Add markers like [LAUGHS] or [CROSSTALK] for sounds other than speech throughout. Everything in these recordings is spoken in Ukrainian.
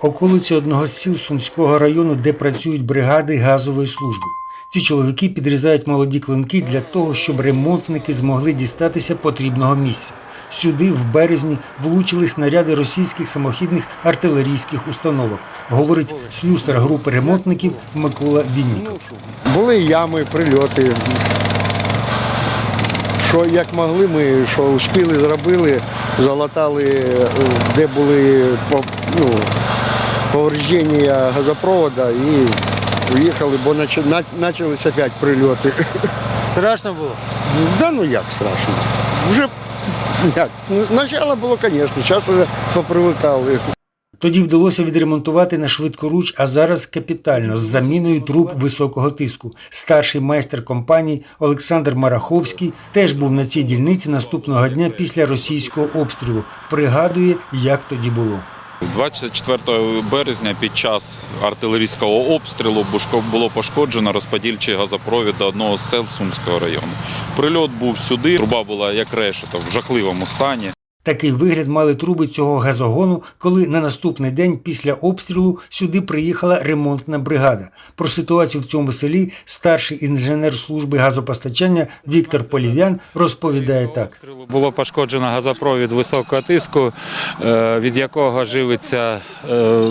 околиці одного з сіл Сумського району, де працюють бригади газової служби. Ці чоловіки підрізають молоді клинки для того, щоб ремонтники змогли дістатися потрібного місця. Сюди в березні влучили снаряди російських самохідних артилерійських установок, говорить слюсар групи ремонтників Микола Вінніков. Були ями, прильоти. Що як могли, ми що успіли, зробили, залатали, е, де були ну, повреждення газопроводу і уїхали, бо нач- на- опять прильоти. [LAUGHS] Страшно було? Да ну як страшно. Вже [LAUGHS] як. Ну, Начало було, звісно, зараз вже попривикали. Тоді вдалося відремонтувати на швидкоруч, а зараз капітально з заміною труб високого тиску. Старший майстер компанії Олександр Мараховський теж був на цій дільниці наступного дня після російського обстрілу. Пригадує, як тоді було. 24 березня під час артилерійського обстрілу було пошкоджено розподільчий газопровід до одного з сел Сумського району. Прильот був сюди, труба була як решето в жахливому стані. Такий вигляд мали труби цього газогону, коли на наступний день після обстрілу сюди приїхала ремонтна бригада. Про ситуацію в цьому селі старший інженер служби газопостачання Віктор Полів'ян розповідає так. Було пошкоджено газопровід високого тиску, е, від якого живиться е,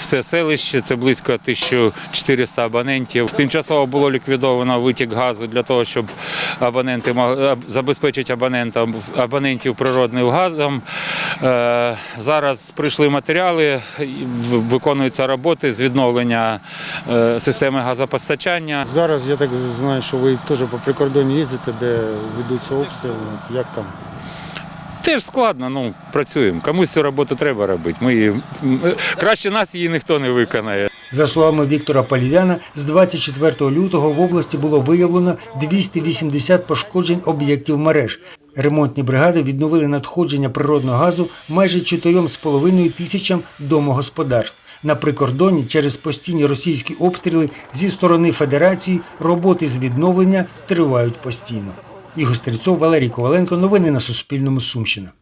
все селище. Це близько 1400 абонентів. Тимчасово було ліквідовано витік газу для того, щоб абоненти забезпечити абонентам абонентів природним газом. Е, Зараз прийшли матеріали, виконуються роботи з відновлення е, системи газопостачання. Зараз я так знаю, що ви теж по прикордонні їздите, де ведуться обстріли. Як там? Теж складно, ну працюємо. Комусь цю роботу треба робити. Ми е, краще нас її ніхто не виконає. За словами Віктора Полів'яна, з 24 лютого в області було виявлено 280 пошкоджень об'єктів мереж. Ремонтні бригади відновили надходження природного газу майже 4,5 тисячам домогосподарств. На прикордоні через постійні російські обстріли зі сторони Федерації роботи з відновлення тривають постійно. Ігор Стрільцов, Валерій Коваленко. Новини на Суспільному. Сумщина.